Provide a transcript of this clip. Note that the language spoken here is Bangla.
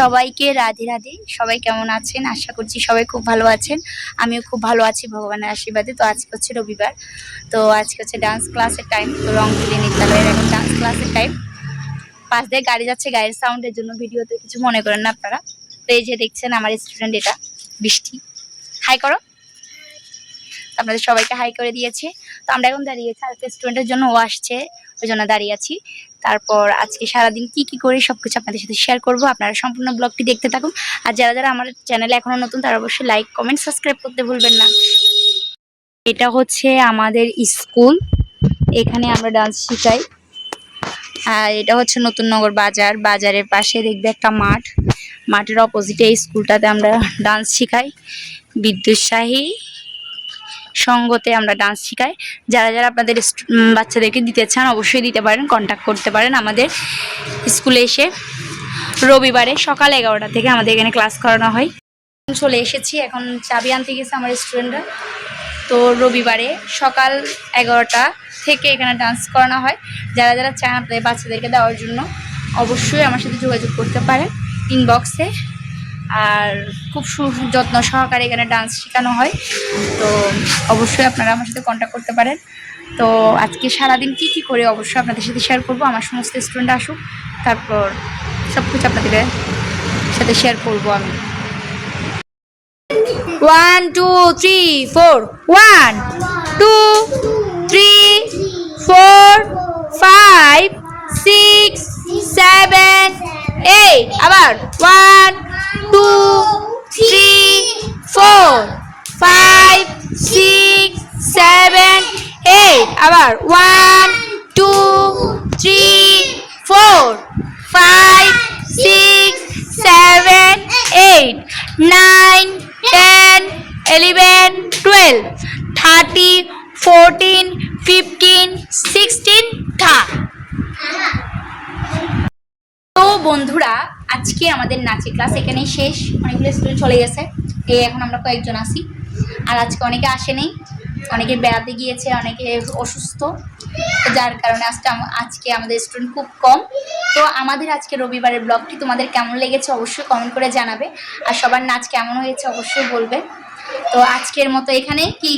সবাইকে রাধে রাধে। সবাই কেমন আছেন? আশা করছি সবাই খুব ভালো আছেন। আমিও খুব ভালো আছি ভগবানের আশীর্বাদে। তো আজকে হচ্ছে রবিবার। তো আজকে হচ্ছে ডান্স ক্লাসের টাইম তো রংপুরি নিত্যালয়ের এখন ডান্স ক্লাসের টাইম পাশ দিয়ে গাড়ি যাচ্ছে গাড়ির সাউন্ডের জন্য ভিডিওতে কিছু মনে করেন না আপনারা। তো এই যে দেখছেন আমার স্টুডেন্ট এটা, বৃষ্টি। হাই করো। আপনাদের সবাইকে হাই করে দিয়েছে। তো আমরা এখন দাঁড়িয়েছি আজকে স্টুডেন্টের জন্য। ও আসছে, ওই জন্য দাঁড়িয়ে আছি। তারপর আজকে সারাদিন কি কি করি সবকিছু আপনাদের সাথে শেয়ার করব। আপনারা সম্পূর্ণ ব্লগটি দেখতে থাকুন। আর যারা যারা আমার চ্যানেলে এখনও নতুন, তারা অবশ্যই লাইক কমেন্ট সাবস্ক্রাইব করতে ভুলবেন না। এটা হচ্ছে আমাদের স্কুল এখানে আমরা ডান্স শিখাই। আর এটা হচ্ছে নতুন নগর বাজার। বাজারের পাশে দেখবে একটা মাঠ। মাঠের অপোজিটে এই স্কুলটাতে আমরা ডান্স শিখাই। বিদ্যুৎসাহী সঙ্গতে আমরা ডান্স শিখাই। যারা যারা আপনাদের বাচ্চাদেরকে দিতে চান, অবশ্যই দিতে পারেন কন্ট্যাক্ট করতে পারেন আমাদের স্কুলে এসে। রবিবারে সকাল এগারোটা থেকে আমাদের এখানে ক্লাস করানো হয়। চলে এসেছি, এখন চাবি আনতে গেছে আমার স্টুডেন্টরা তো রবিবারে সকাল এগারোটা থেকে এখানে ডান্স করানো হয়। যারা যারা চান আপনাদের বাচ্চাদেরকে দেওয়ার জন্য, অবশ্যই আমার সাথে যোগাযোগ করতে পারেন। ইনবক্সে আর খুব যত্ন সহকারে এখানে ডান্স শেখানো হয়। তো অবশ্যই আপনারা আমার সাথে কন্ট্যাক্ট করতে পারেন। তো আজকে সারাদিন কি কি করে অবশ্যই আপনাদের সাথে শেয়ার করব। আমার সমস্ত স্টুডেন্ট আসুক, তারপর সব কিছু আপনাদের সাথে শেয়ার করব আমি। One two three four one two three four five six seven eight আবার one two three four five six seven eight আবার one two three four five six seven eight nine ten eleven twelve thirteen fourteen fifteen আজকে আমাদের নাচের ক্লাস এখানেই শেষ। অনেকগুলো স্টুডেন্ট চলে গেছে। এই এখন আমরা কয়েকজন আসি আর আজকে অনেকে আসেনি। অনেকে বেড়াতে গিয়েছে, অনেকে অসুস্থ। যার কারণে আজকে আজকে আমাদের স্টুডেন্ট খুব কম। তো আমাদের আজকে রবিবারের ব্লগটি তোমাদের কেমন লেগেছে অবশ্যই কমেন্ট করে জানাবে। আর সবার নাচ কেমন হয়েছে অবশ্যই বলবে। তো আজকের মতো এখানে কি?